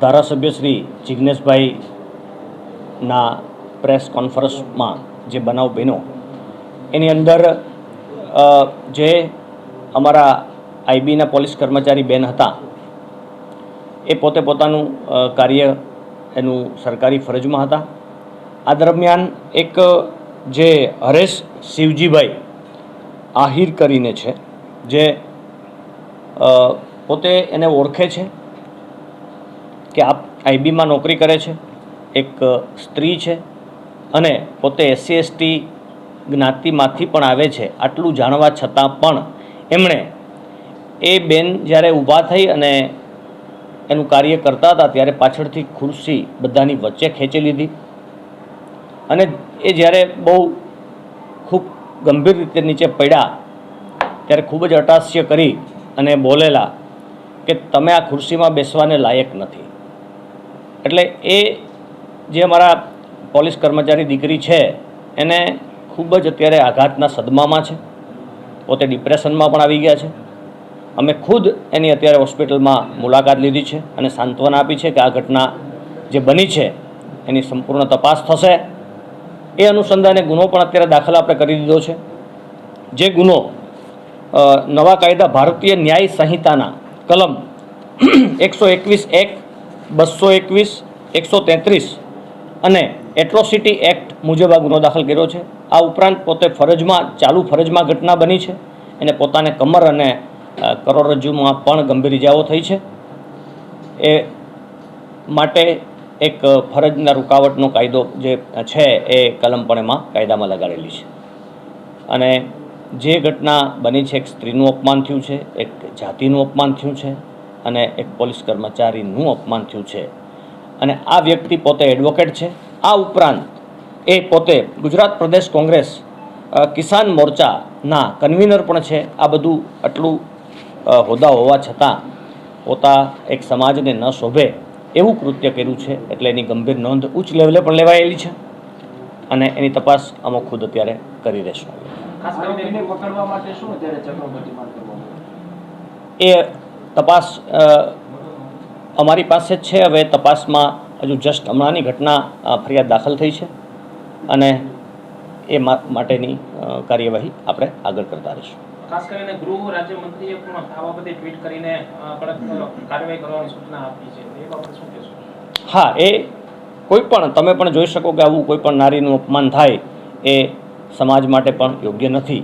ધારાસભ્ય શ્રી જિજ્ઞેશભાઈના પ્રેસ કોન્ફરન્સમાં જે બનાવ બન્યો, એની અંદર જે અમારા આઈબીના પોલીસ કર્મચારી બેન હતા, એ પોતે પોતાનું કાર્ય એનું સરકારી ફરજમાં હતા. આ દરમિયાન એક, જે હરેશ શિવજીભાઈ આહિર કરીને છે, જે પોતે એને ઓળખે છે. કે આપ આઈબીમાં નોકરી કરે છે, એક સ્ત્રી છે અને પોતે એસસી એસટી જ્ઞાતિમાંથી પણ આવે છે, આટલું જાણવા છતાં પણ એમણે એ બેન જ્યારે ઊભા થઈ અને એનું કાર્ય કરતા હતા ત્યારે પાછળથી ખુરશી બધાની વચ્ચે ખેંચી લીધી અને એ જ્યારે બહુ ખૂબ ગંભીર રીતે નીચે પડ્યા ત્યારે ખૂબ જ અટાસ્ય કરી અને બોલેલા કે તમે આ ખુરશીમાં બેસવાને લાયક નથી. એટલે એ જે અમારા પોલીસ કર્મચારી દીકરી છે, એને ખૂબ જ અત્યારે આઘાતના સદમામાં છે. પોતે ડિપ્રેશનમાં પણ આવી ગયા છે. અમે ખુદ એની અત્યારે હોસ્પિટલમાં મુલાકાત લીધી છે અને સાંત્વના આપી છે કે આ ઘટના જે બની છે, એની સંપૂર્ણ તપાસ થશે. એ અનુસંધાને ગુનો પણ અત્યારે દાખલ આપણે કરી દીધો છે. જે ગુનો નવા કાયદા ભારતીય ન્યાય સંહિતાના કલમ એકસો એકવીસ એક બસો એકવીસ, એકસો તેત્રીસ અને એટ્રોસિટી એક્ટ મુજબ આ ગુનો દાખલ કર્યો છે. આ ઉપરાંત પોતે ફરજમાં, ચાલુ ફરજમાં ઘટના બની છે. એને પોતાને કમર અને કરોડરજ્જુમાં પણ ગંભીર ઇજાઓ થઈ છે. એ માટે એક ફરજના રૂકાવટનો કાયદો જે છે એ કલમ એમાં કાયદામાં લગાડેલી છે. અને જે ઘટના બની છે, એક સ્ત્રીનું અપમાન થયું છે, એક જાતિનું અપમાન થયું છે અને એક પોલીસ કર્મચારીનું અપમાન થયું છે. અને આ વ્યક્તિ પોતે એડવોકેટ છે. આ ઉપરાંત એ પોતે ગુજરાત પ્રદેશ કોંગ્રેસ કિસાન મોરચાના કન્વીનર પણ છે. આ બધું આટલું હોદ્દા હોવા છતાં પોતા એક સમાજને ન શોભે એવું કૃત્ય કર્યું છે. એટલે એની ગંભીર નોંધ ઉચ્ચ લેવલે પણ લેવાયેલી છે. અને એની તપાસ અમે ખુદ અત્યારે કરી રહીશું. એ તપાસ અમારી પાસે જ છે. હવે તપાસમાં હજુ જસ્ટ હમણાંની ઘટના ફરિયાદ દાખલ થઈ છે અને એ માટેની કાર્યવાહી આપણે આગળ કરતા રહીશું. ખાસ કરીને ગૃહ રાજ્યમંત્રીએ પણ આ બાબતે ટ્વીટ કરીને કડક કાર્યવાહી કરવાની સૂચના આપી છે. એ બાબતે શું કહેશો? હા એ કોઈ પણ તમે પણ જોઈ શકો કે આવું કોઈ પણ નારીનું અપમાન થાય એ સમાજ માટે પણ યોગ્ય નથી.